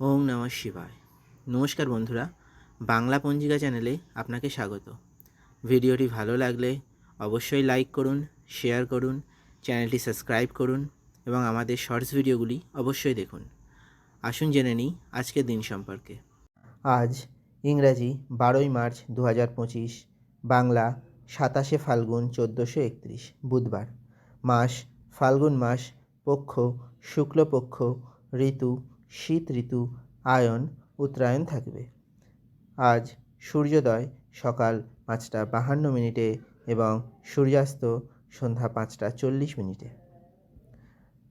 ওম নমঃ শিবায়। নমস্কার বন্ধুরা, বাংলা পঞ্জিকা চ্যানেলে আপনাকে স্বাগত। ভিডিওটি ভালো লাগলে অবশ্যই লাইক করুন, শেয়ার করুন, চ্যানেলটি সাবস্ক্রাইব করুন এবং আমাদের শর্টস ভিডিওগুলি অবশ্যই দেখুন। আসুন জেনে নিই আজকের দিন সম্পর্কে। আজ ইংরাজি বারোই মার্চ দু পঁচিশ, বাংলা সাতাশে ফাল্গুন চোদ্দোশো একত্রিশ, বুধবার। মাস, ফাল্গুন মাস, পক্ষ, শুক্লপক্ষ, ঋতু শীত ঋতু, আয়ন, উত্তরায়ণ থাকবে। আজ সূর্যোদয় সকাল পাঁচটা বাহান্ন মিনিটে এবং সূর্যাস্ত সন্ধ্যা পাঁচটা চল্লিশ মিনিটে।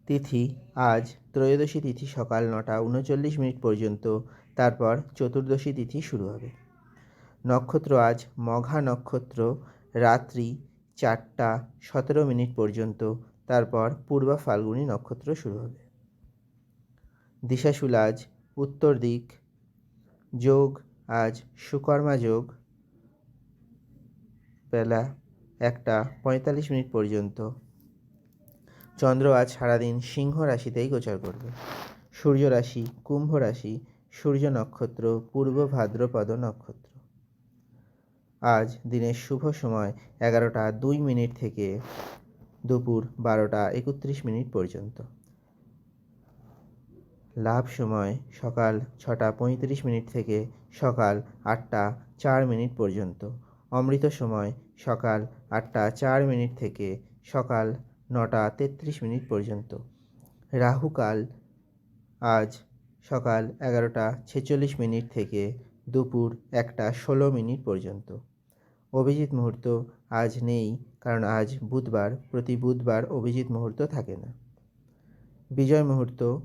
তিথি, আজ ত্রয়োদশী তিথি সকাল নটা উনচল্লিশ মিনিট পর্যন্ত, তারপর চতুর্দশী তিথি শুরু হবে। নক্ষত্র, আজ মঘা নক্ষত্র, রাত্রি চারটা সতেরো মিনিট পর্যন্ত, তারপর পূর্বা ফাল্গুনী নক্ষত্র শুরু হবে। দিশাশুল আজ উত্তর দিক, যোগ, আজ সুকর্মা যোগ, বেলা একটা পঁয়তাল্লিশ মিনিট পর্যন্ত। চন্দ্র আজ সারাদিন সিংহ রাশিতেই গোচর করবে। সূর্য রাশি কুম্ভ রাশি, সূর্য নক্ষত্র, পূর্ব ভাদ্রপদ নক্ষত্র। আজ দিনের শুভ সময় এগারোটা দুই মিনিট থেকে দুপুর বারোটা একত্রিশ মিনিট পর্যন্ত। লাভ সময় সকাল ছটা পঁয়ত্রিশ মিনিট থেকে সকাল আটটা চার মিনিট পর্যন্ত। অমৃত সময় সকাল আটটা চার মিনিট থেকে সকাল নটা তেত্রিশ মিনিট পর্যন্ত। রাহুকাল আজ সকাল এগারোটা ছেচল্লিশ মিনিট থেকে দুপুর একটা ষোলো মিনিট পর্যন্ত। অভিজিৎ মুহূর্ত আজ নেই কারণ আজ বুধবার, প্রতি বুধবার অভিজিৎ মুহূর্ত থাকে না। বিজয় মুহূর্ত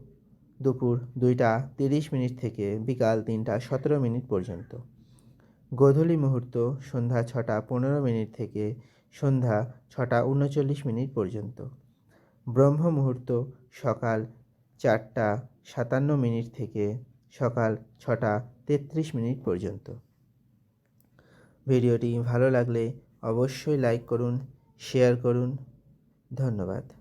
দুপুর দুইটা তিরিশ মিনিট থেকে বিকাল তিনটা সতেরো মিনিট পর্যন্ত। গোধূলি মুহূর্ত সন্ধ্যা ছটা পনেরো মিনিট থেকে সন্ধ্যা ছটা উনচল্লিশ মিনিট পর্যন্ত। ব্রহ্ম মুহূর্ত সকাল চারটা সাতান্ন মিনিট থেকে সকাল ছটা তেত্রিশ মিনিট পর্যন্ত। ভিডিওটি ভালো লাগলে অবশ্যই লাইক করুন, শেয়ার করুন। ধন্যবাদ।